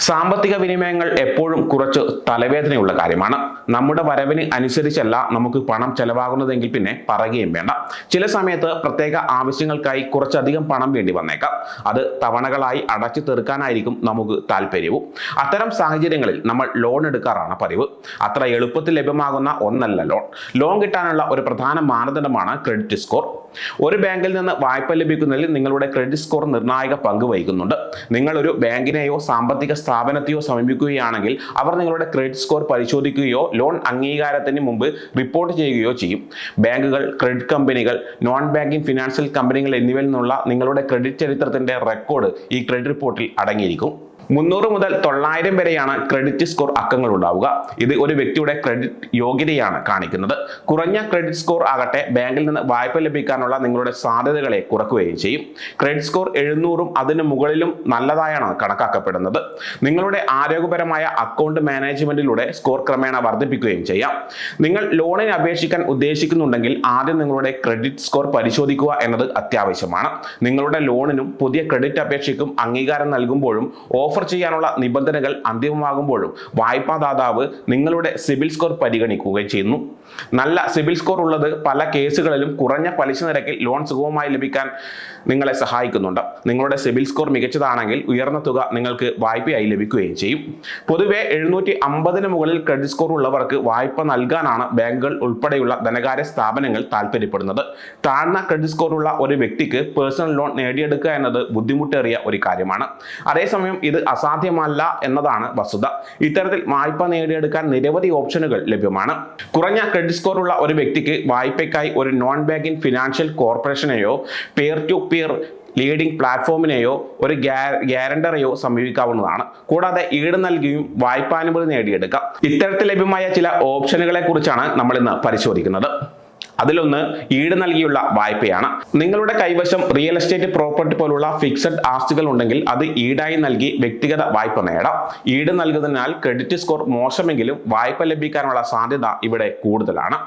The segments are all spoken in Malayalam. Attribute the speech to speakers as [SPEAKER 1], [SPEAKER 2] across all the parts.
[SPEAKER 1] സാമ്പത്തിക വിനിമയങ്ങൾ എപ്പോഴും കുറച്ച് തലവേദനയുള്ള കാര്യമാണ്. നമ്മുടെ വരവിന് അനുസരിച്ചല്ല നമുക്ക് പണം ചെലവാകുന്നതെങ്കിൽ പിന്നെ പറയുകയും വേണ്ട. ചില സമയത്ത് പ്രത്യേക ആവശ്യങ്ങൾക്കായി കുറച്ചധികം പണം വേണ്ടി വന്നേക്കാം. അത് തവണകളായി അടച്ചു തീർക്കാനായിരിക്കും നമുക്ക് താല്പര്യവും. അത്തരം സാഹചര്യങ്ങളിൽ നമ്മൾ ലോൺ എടുക്കാറാണ് പതിവ്. അത്ര എളുപ്പത്തിൽ ലഭ്യമാകുന്ന ഒന്നല്ല ലോൺ. ലോൺ കിട്ടാനുള്ള ഒരു പ്രധാന മാനദണ്ഡമാണ് ക്രെഡിറ്റ് സ്കോർ. ഒരു ബാങ്കിൽ നിന്ന് വായ്പ ലഭിക്കുന്നതിൽ നിങ്ങളുടെ ക്രെഡിറ്റ് സ്കോർ നിർണായക പങ്ക് വഹിക്കുന്നുണ്ട്. നിങ്ങളൊരു ബാങ്കിനെയോ സാമ്പത്തിക സ്ഥാപനത്തെയോ സമീപിക്കുകയാണെങ്കിൽ അവർ നിങ്ങളുടെ ക്രെഡിറ്റ് സ്കോർ പരിശോധിക്കുകയോ ലോൺ അംഗീകാരത്തിന് മുമ്പ് റിപ്പോർട്ട് ചെയ്യുകയോ ചെയ്യും. ബാങ്കുകൾ ക്രെഡിറ്റ് കമ്പനികൾ നോൺ ബാങ്കിംഗ് ഫിനാൻഷ്യൽ കമ്പനികൾ എന്നിവയിൽ നിന്നുള്ള നിങ്ങളുടെ ക്രെഡിറ്റ് ചരിത്രത്തിന്റെ റെക്കോർഡ് ഈ ക്രെഡിറ്റ് റിപ്പോർട്ടിൽ അടങ്ങിയിരിക്കും. മുന്നൂറ് മുതൽ തൊള്ളായിരം വരെയാണ് ക്രെഡിറ്റ് സ്കോർ അക്കങ്ങൾ ഉണ്ടാവുക. ഇത് ഒരു വ്യക്തിയുടെ ക്രെഡിറ്റ് യോഗ്യതയാണ് കാണിക്കുന്നത്. കുറഞ്ഞ ക്രെഡിറ്റ് സ്കോർ ആകട്ടെ ബാങ്കിൽ നിന്ന് വായ്പ ലഭിക്കാനുള്ള നിങ്ങളുടെ സാധ്യതകളെ കുറക്കുകയും ചെയ്യും. ക്രെഡിറ്റ് സ്കോർ എഴുന്നൂറും അതിന് മുകളിലും നല്ലതായാണ് കണക്കാക്കപ്പെടുന്നത്. നിങ്ങളുടെ ആരോഗ്യപരമായ അക്കൗണ്ട് മാനേജ്മെന്റിലൂടെ സ്കോർ ക്രമേണ വർദ്ധിപ്പിക്കുകയും ചെയ്യാം. നിങ്ങൾ ലോണിന് അപേക്ഷിക്കാൻ ഉദ്ദേശിക്കുന്നുണ്ടെങ്കിൽ ആദ്യം നിങ്ങളുടെ ക്രെഡിറ്റ് സ്കോർ പരിശോധിക്കുക എന്നത് അത്യാവശ്യമാണ്. നിങ്ങളുടെ ലോണിനും പുതിയ ക്രെഡിറ്റ് അപേക്ഷയ്ക്കും അംഗീകാരം നൽകുമ്പോഴും ഓഫർ ചെയ്യാനുള്ള നിബന്ധനകൾ അന്തിമമാകുമ്പോഴും വായ്പാദാതാവ് നിങ്ങളുടെ സിബിൽ സ്കോർ പരിഗണിക്കുകയും ചെയ്യുന്നു. നല്ല സിബിൽ സ്കോർ ഉള്ളത് പല കേസുകളിലും കുറഞ്ഞ പലിശ നിരക്കിൽ ലോൺ സുഗമമായി ലഭിക്കാൻ നിങ്ങളെ സഹായിക്കുന്നുണ്ട്. നിങ്ങളുടെ സിബിൽ സ്കോർ മികച്ചതാണെങ്കിൽ ഉയർന്ന തുക നിങ്ങൾക്ക് വായ്പയായി ലഭിക്കുകയും ചെയ്യും. പൊതുവെ എഴുന്നൂറ്റി അമ്പതിന് മുകളിൽ ക്രെഡിറ്റ് സ്കോർ ഉള്ളവർക്ക് വായ്പ നൽകാനാണ് ബാങ്കുകൾ ഉൾപ്പെടെയുള്ള ധനകാര്യ സ്ഥാപനങ്ങൾ താല്പര്യപ്പെടുന്നത്. താഴ്ന്ന ക്രെഡിറ്റ് സ്കോർ ഉള്ള ഒരു വ്യക്തിക്ക് പേഴ്സണൽ ലോൺ നേടിയെടുക്കുക എന്നത് ബുദ്ധിമുട്ടേറിയ ഒരു കാര്യമാണ്. അതേസമയം ഇത് അസാധ്യമല്ല എന്നതാണ് വസ്തുത. ഇത്തരത്തിൽ വായ്പ നേടിയെടുക്കാൻ നിരവധി ഓപ്ഷനുകൾ ലഭ്യമാണ്. കുറഞ്ഞ ക്രെഡിറ്റ് സ്കോർ ഉള്ള ഒരു വ്യക്തിക്ക് വായ്പയ്ക്കായി ഒരു നോൺ ബാങ്കിംഗ് ഫിനാൻഷ്യൽ കോർപ്പറേഷനെയോ പിയർ ടു പിയർ ലീഡിംഗ് പ്ലാറ്റ്ഫോമിനെയോ ഒരു ഗ്യാരണ്ടറെയോ സമീപിക്കാവുന്നതാണ്. കൂടാതെ ഈട് നൽകിയും വായ്പാനുമതി നേടിയെടുക്കാം. ഇത്തരത്തിൽ ലഭ്യമായ ചില ഓപ്ഷനുകളെ കുറിച്ചാണ് നമ്മൾ ഇന്ന് പരിശോധിക്കുന്നത്. അതിലൊന്ന് ഈട് നൽകിയുള്ള വായ്പയാണ്. നിങ്ങളുടെ കൈവശം റിയൽ എസ്റ്റേറ്റ് പ്രോപ്പർട്ടി പോലുള്ള ഫിക്സഡ് ആസ്തികൾ ഉണ്ടെങ്കിൽ അത് ഈടായി നൽകി വ്യക്തിഗത വായ്പ നേടാം. ഈട് നൽകുന്നതിനാൽ ക്രെഡിറ്റ് സ്കോർ മോശമെങ്കിലും വായ്പ ലഭിക്കാനുള്ള സാധ്യത ഇവിടെ കൂടുതലാണ്.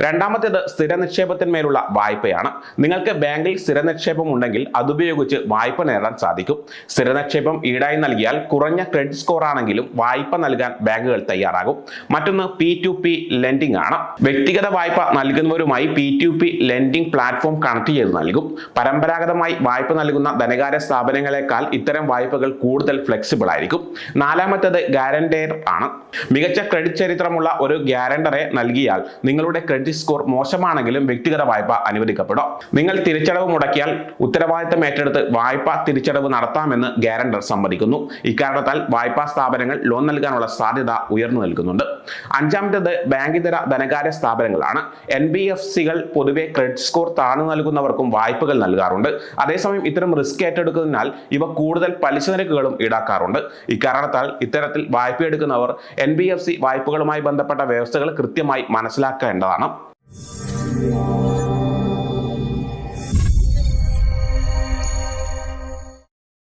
[SPEAKER 1] രണ്ടാമത്തേത് സ്ഥിര നിക്ഷേപത്തിന്മേലുള്ള വായ്പയാണ്. നിങ്ങൾക്ക് ബാങ്കിൽ സ്ഥിര നിക്ഷേപം ഉണ്ടെങ്കിൽ അതുപയോഗിച്ച് വായ്പ നേടാൻ സാധിക്കും. സ്ഥിര നിക്ഷേപം ഈടായി നൽകിയാൽ കുറഞ്ഞ ക്രെഡിറ്റ് സ്കോർ ആണെങ്കിലും വായ്പ നൽകാൻ ബാങ്കുകൾ തയ്യാറാകും. മറ്റൊന്ന് പി ടു പി ലെൻഡിംഗ് ആണ്. വ്യക്തിഗത വായ്പ നൽകുന്നവരുമായി P to P lending platform connect ചെയ്ത് നൽകും. പരമ്പരാഗതമായി വായ്പ നൽകുന്ന ധനകാര്യ സ്ഥാപനങ്ങളെക്കാൾ ഇത്തരം വായ്പകൾ കൂടുതൽ ഫ്ലെക്സിബിൾ ആയിരിക്കും. നാലാമത്തേത് ഗ്യാരണ്ടർ ആണ്. മികച്ച ക്രെഡിറ്റ് ചരിത്രമുള്ള ഒരു ഗ്യാരണ്ടറെ നൽകിയാൽ നിങ്ങളുടെ ക്രെഡിറ്റ് സ്കോർ മോശമാണെങ്കിലും വ്യക്തിഗത വായ്പ അനുവദിക്കപ്പെടും. നിങ്ങൾ തിരിച്ചടവ് മുടക്കിയാൽ ഉത്തരവാദിത്തം ഏറ്റെടുത്ത് വായ്പ തിരിച്ചടവ് നടത്താമെന്ന് ഗ്യാരണ്ടർ സമ്മതിക്കുന്നു. ഇക്കാരണത്താൽ വായ്പാ സ്ഥാപനങ്ങൾ ലോൺ നൽകാനുള്ള സാധ്യത ഉയർന്നു നിൽക്കുന്നുണ്ട്. അഞ്ചാമത്തേത് ബാങ്കിതര ധനകാര്യ സ്ഥാപനങ്ങളാണ്. എൻ ബി എഫ് സികൾ പൊതുവെ ക്രെഡിറ്റ് സ്കോർ താണു നൽകുന്നവർക്കും വായ്പകൾ നൽകാറുണ്ട്. അതേസമയം ഇത്തരം റിസ്ക് ഏറ്റെടുക്കുന്നതിനാൽ ഇവ കൂടുതൽ പലിശ നിരക്കുകളും ഈടാക്കാറുണ്ട്. ഇക്കാരണത്താൽ ഇത്തരത്തിൽ വായ്പ എടുക്കുന്നവർ എൻ ബി എഫ് സി വായ്പകളുമായി ബന്ധപ്പെട്ട വ്യവസ്ഥകൾ കൃത്യമായി മനസ്സിലാക്കേണ്ടതാണ്.